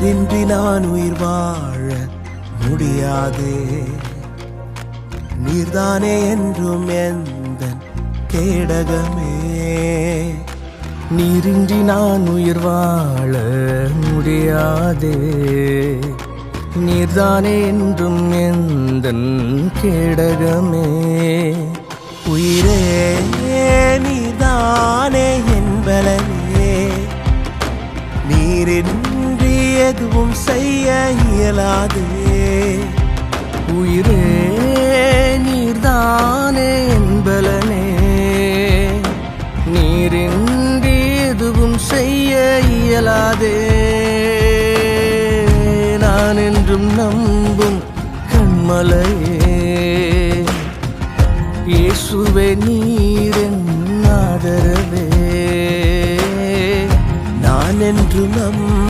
நீரின்றி நான் உயிர் வாழ முடியாது. நீர்தானே என்றும் எந்த கேடகமே. நீரின்றி நான் உயிர் வாழ முடியாதே. நீர்தானே என்றும் எந்த கேடகமே. உயிரே நீதானே என்பலனே நீரின் எதுவும் செய்ய இயலாதே. உயிரே நீர்தானே என்பலனே. நீரின்றி எதுவும் செய்ய இயலாதே. நான் என்றும் நம்பும் கண்மலையே. இயேசுவே நீரின் ஆதரவே. நான் என்று நம்